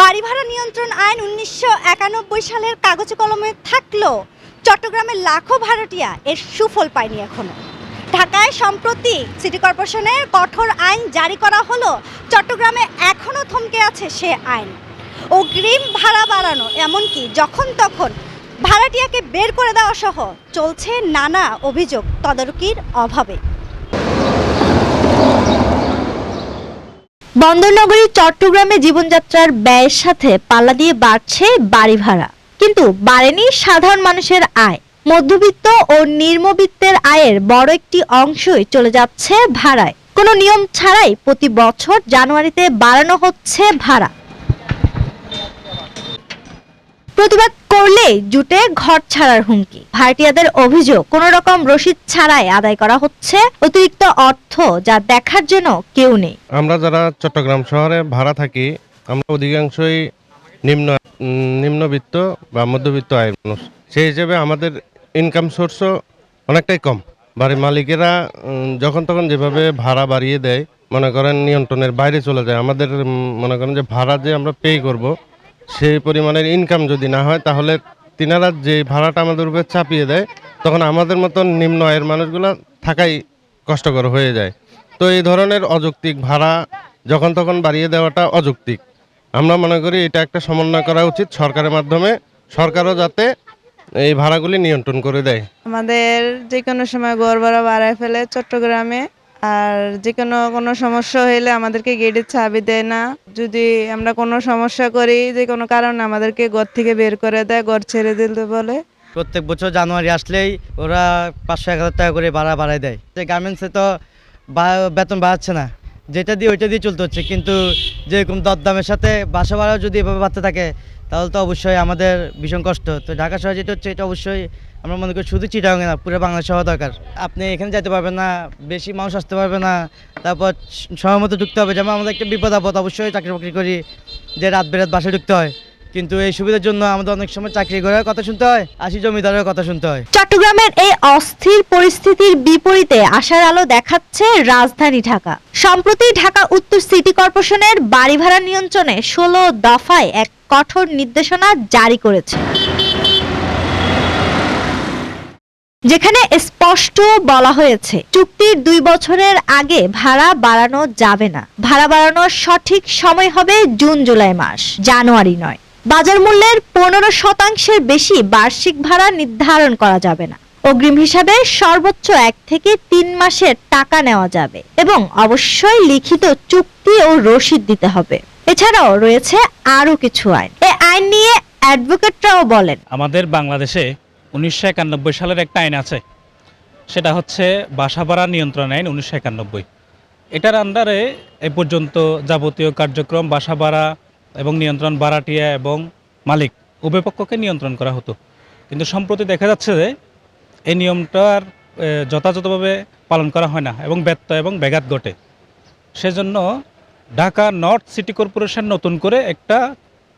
বাড়ি ভাড়া নিয়ন্ত্রণ আইন উনিশশো একানব্বই সালের কাগজে কলমে থাকলেও চট্টগ্রামের লাখো ভাড়াটিয়া এর সুফল পায়নি এখনও। ঢাকায় সম্প্রতি সিটি কর্পোরেশনের কঠোর আইন জারি করা হলো, চট্টগ্রামে এখনও থমকে আছে সে আইন। অগ্রিম ভাড়া বাড়ানো, এমনকি যখন তখন ভাড়াটিয়াকে বের করে দেওয়া সহ চলছে নানা অভিযোগ, তদারকির অভাবে। বন্দরনগরী চট্টগ্রামে জীবনযাত্রার ব্যয়ের সাথে পাল্লা দিয়ে বাড়ছে বাড়ি ভাড়া। কিন্তু বাড়েনি সাধারণ মানুষের আয়। মধ্যবিত্ত ও নিম্নবিত্তের আয়ের বড় একটি অংশই চলে যাচ্ছে ভাড়ায়। কোনো নিয়ম ছাড়াই প্রতি বছর জানুয়ারিতে বাড়ানো হচ্ছে ভাড়া। প্রতিবাদ জুটে ঘর ছাড়ার হুমকি। ভাড়াটিয়াদের অভিযোগ, কোন রকম রসিদ ছাড়াই আদায় করা হচ্ছে। অতিরিক্ত অর্থ যা দেখার জন্য কেউ নেই। আমরা যারা চট্টগ্রাম শহরে ভাড়া থাকি, আমরা অধিকাংশই নিম্ন নিম্নবিত্ত বা মধ্যবিত্ত আয়ের মানুষ। সেই হিসেবে আমাদের ইনকাম সোর্সও অনেকটাই কম। বাড়ির মালিকেরা যখন তখন যেভাবে ভাড়া বাড়িয়ে দেয়, মনে করেন নিয়ন্ত্রণের বাইরে চলে যায়। আমাদের মনে করেন যে ভাড়া যে আমরা পে করব, সেই পরিমাণের ইনকাম যদি না হয়, তাহলে তিনারা যে ভাড়াটা আমাদের উপরে চাপিয়ে দেয়, তখন আমাদের মতন নিম্ন আয়ের মানুষগুলো থাকাই কষ্টকর হয়ে যায়। তো এই ধরনের অযৌক্তিক ভাড়া যখন তখন বাড়িয়ে দেওয়াটা অযৌক্তিক। আমরা মনে করি এটা একটা সমন্বয় করা উচিত সরকারের মাধ্যমে। সরকারও যাতে এই ভাড়াগুলি নিয়ন্ত্রণ করে দেয়। আমাদের যে কোনো সময় ঘর ভাড়া বাড়ায় ফেলে চট্টগ্রামে আর যে কোনো কোনো সমস্যা হইলে আমাদেরকে গেটের চাবি দেয় না। যদি আমরা কোনো সমস্যা করি যে কোনো কারণে আমাদেরকে ঘর থেকে বের করে দেয়, ঘর ছেড়ে দিতে বলে। প্রত্যেক বছর জানুয়ারি আসলেই ওরা পাঁচশো, এক হাজার টাকা করে ভাড়া বাড়ায় দেয়। যে গার্মেন্টসে তো বেতন বাড়াচ্ছে না। যেটা দিয়ে ওইটা দিয়ে চলতে হচ্ছে। কিন্তু যেরকম দরদামের সাথে বাসা ভাড়াও যদি এভাবে বাড়তে থাকে, তাহলে তো অবশ্যই আমাদের ভীষণ কষ্ট। তো ঢাকা শহরে যেটা হচ্ছে, এটা অবশ্যই আমরা মনে করি শুধু চিটাগাঙে না, পুরো বাংলাদেশ হওয়া দরকার। আপনি এখানে যেতে পারবেন না, বেশি মানুষ আসতে পারবে না, তারপর সময় মতো ঢুকতে হবে। যেমন আমাদের একটা বিপদ আপদ, অবশ্যই চাকরি বাকরি করি, যে রাত বেরাত বাসায় ঢুকতে হয়। কিন্তু এই সুবিধার জন্য আমাদের অনেক সময় চাকরি করার কথা শুনতে হয়, আসি জমিদারের কথা শুনতে হয়। চট্টগ্রামের এই অস্থির পরিস্থিতির বিপরীতে আশার আলো দেখাচ্ছে রাজধানী ঢাকা। সম্প্রতি ঢাকা উত্তর সিটি কর্পোরেশনের বাড়ি ভাড়া নিয়ন্ত্রণে ষোলো দফায় এক কঠোর নির্দেশনা জারি করেছে। যেখানে স্পষ্ট বলা হয়েছে, চুক্তির দুই বছরের আগে ভাড়া বাড়ানো যাবে না। ভাড়া বাড়ানোর সঠিক সময় হবে জুন, জুলাই মাস, জানুয়ারি নয়। বাজার মূল্যের পনেরো শতাংশের বেশি বার্ষিক ভাড়া নির্ধারণ করা যাবে না। অগ্রিম হিসাবে সর্বোচ্চ এক থেকে তিন মাসের টাকা নেওয়া যাবে এবং অবশ্যই লিখিত চুক্তি ও রসিদ দিতে হবে। এছাড়াও রয়েছে আরও কিছু আইন। এই আইন নিয়ে অ্যাডভোকেটরাও বলেন। আমাদের বাংলাদেশে উনিশশো একানব্বই সালের একটা আইন আছে। সেটা হচ্ছে বাসা ভাড়া নিয়ন্ত্রণ আইন উনিশশো একানব্বই। এটার আন্ডারে এ পর্যন্ত যাবতীয় কার্যক্রম বাসা ভাড়া এবং নিয়ন্ত্রণ ভাড়াটিয়া এবং মালিক উভয় পক্ষকে নিয়ন্ত্রণ করা হতো। কিন্তু সম্প্রতি দেখা যাচ্ছে যে এই নিয়মটার যথাযথভাবে পালন করা হয় না এবং ব্যত্যয় এবং ব্যাঘাত ঘটে। সেজন্য ঢাকা নর্থ সিটি কর্পোরেশন নতুন করে একটা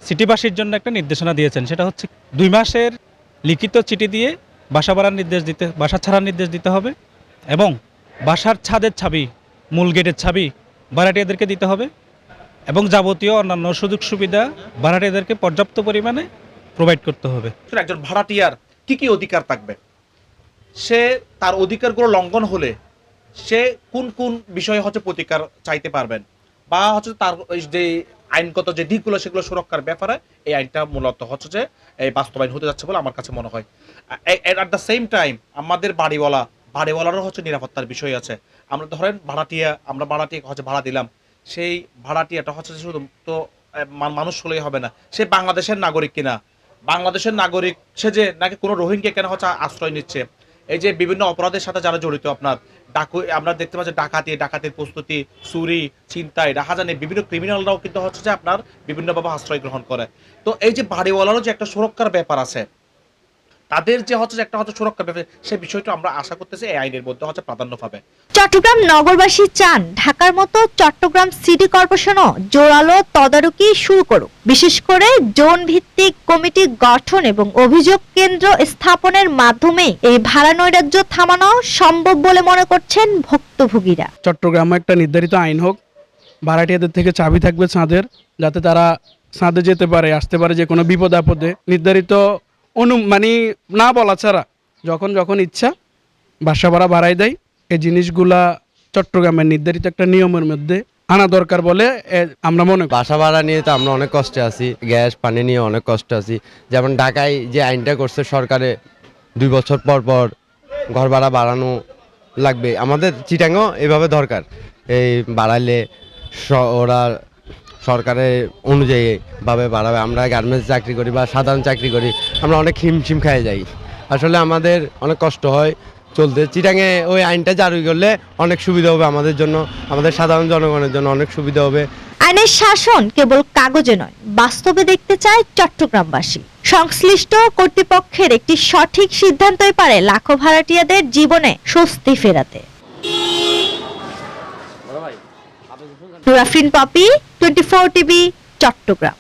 সিটিবাসীর জন্য একটা নির্দেশনা দিয়েছেন। সেটা হচ্ছে দুই মাসের লিখিত চিঠি দিয়ে বাসা ভাড়ার নির্দেশ দিতে, বাসা ছাড়ার নির্দেশ দিতে হবে এবং বাসার ছাদের ছাবি, মূল গেটের ছাবি ভাড়াটিয়াদেরকে দিতে হবে এবং যাবতীয় অন্যান্য সুযোগ সুবিধা ভাড়াটিয়াদেরকে পর্যাপ্ত পরিমাণে প্রোভাইড করতে হবে। একজন ভাড়াটিয়ার কি কি অধিকার থাকবে? সে তার অধিকারগুলো লঙ্ঘন হলে সে কোন কোন বিষয়ে হচ্ছে প্রতিকার চাইতে পারবেন? বা হচ্ছে তার যে আইনগত যে দিকগুলো সেগুলো সুরক্ষার ব্যাপারে এই আইনটা মূলত হচ্ছে যে এই বাস্তবায়ন হতে যাচ্ছে বলে আমার কাছে মনে হয়। অ্যাট দ্য সেম টাইম আমাদের বাড়িওয়ালা, বাড়িওয়ালারও হচ্ছে নিরাপত্তার বিষয় আছে। আমরা ধরেন ভাড়াটিয়া, আমরা ভাড়াটিয়া হচ্ছে ভাড়া দিলাম। সেই ভাড়াটিয়াটা হচ্ছে শুধু তো মানুষ হলেই হবে না। সে বাংলাদেশের নাগরিক কিনা? বাংলাদেশের নাগরিক, সে যে নাকি কোনো রোহিঙ্গা কেন হচ্ছে আশ্রয় নিচ্ছে? এই যে বিভিন্ন অপরাধের সাথে যারা জড়িত আপনার ডাকু, আমরা দেখতে পাচ্ছি ডাকাতি, ডাকাতির প্রস্তুতি, চুরি, ছিনতাই, রাহাজানি, বিভিন্ন ক্রিমিনালরাও কিন্তু হচ্ছে যে আপনার বিভিন্নভাবে আশ্রয় গ্রহণ করে। তো এই যে বাড়িওয়ালারও যে একটা সুরক্ষার ব্যাপার আছে তাদের যে হচ্ছে একটা হচ্ছে সুরক্ষা ব্যাপার সেই বিষয়টা আমরা আশা করতেছি এই আইনের মধ্যে হচ্ছে প্রাধান্য পাবে। চট্টগ্রাম নগরবাসী চান ঢাকার মতো চট্টগ্রাম সিটি কর্পোরেশনও জোরালো তদারকি শুরু করুক। বিশেষ করে জোন ভিত্তিক কমিটি গঠন এবং অভিযোগ কেন্দ্র স্থাপনের মাধ্যমে এই ভাড়া নৈরাজ্য থামানো সম্ভব বলে মনে করছেন ভুক্তভোগীরা। চট্টগ্রামে একটা নির্ধারিত আইন হোক ভাড়াটিয়াদের থেকে চাবি থাকবে ছাদের যাতে তারা ছাদে যেতে পারে আসতে পারে যে কোনো বিপদ আপদে। নির্ধারিত অনু মানে না বলা ছাড়া যখন যখন ইচ্ছা বাসা ভাড়া বাড়াই দেয়। এই জিনিসগুলা চট্টগ্রামের নির্ধারিত একটা নিয়মের মধ্যে আনা দরকার বলে আমরা মনে বাসা ভাড়া নিয়ে তো আমরা অনেক কষ্টে আছি, গ্যাস, পানি নিয়ে অনেক কষ্ট আছি। যেমন ঢাকায় যে আইনটা করছে সরকারে, দুই বছর পর পর ঘর ভাড়া বাড়ানো লাগবে। আমাদের চিটাঙ্গও এভাবে দরকার। এই বাড়াইলে ওরা সরকারের অনুযায়ী ভাবে বাড়াবে। আমরা গার্মেন্টস চাকরি করি বা সাধারণ চাকরি করি আমরা অনেক হিমশিম খেয়ে যাই। আসলে আমাদের অনেক কষ্ট হয় চলতে। চিটাঙে ওই আইনটা জারি করলে অনেক সুবিধা হবে আমাদের জন্য আমাদের সাধারণ জনগণের জন্য অনেক সুবিধা হবে। আইনের শাসন কেবল কাগজে নয় বাস্তবে দেখতে চায় চট্টগ্রামবাসী। সংশ্লিষ্ট কর্তৃপক্ষের একটি সঠিক সিদ্ধান্তই পারে লাখো ভাড়াটিয়াদের জীবনে স্বস্তি ফেরাতে। Nurafin Popy twenty four TV Chattogram